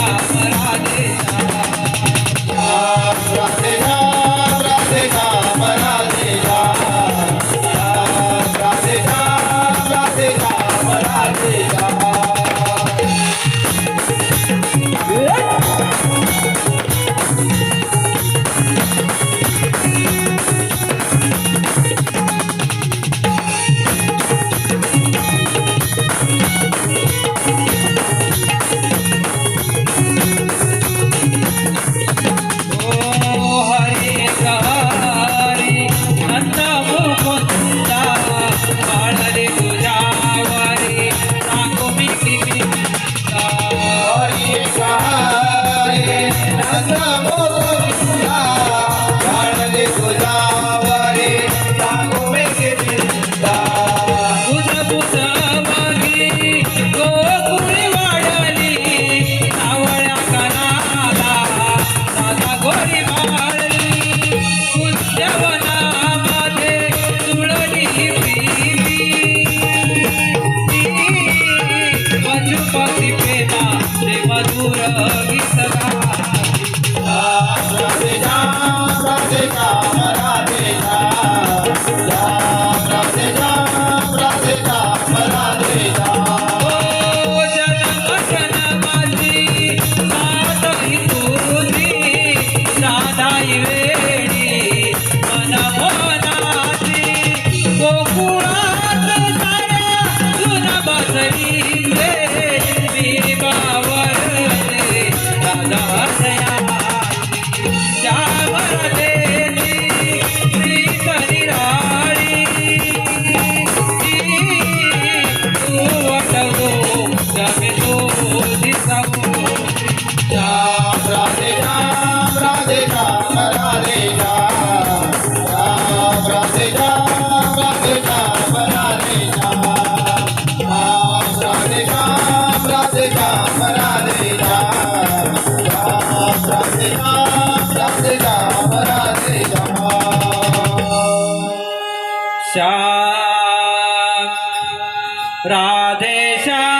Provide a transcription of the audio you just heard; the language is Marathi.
राम कृपेना देवा दूर सदा. No. श्याम।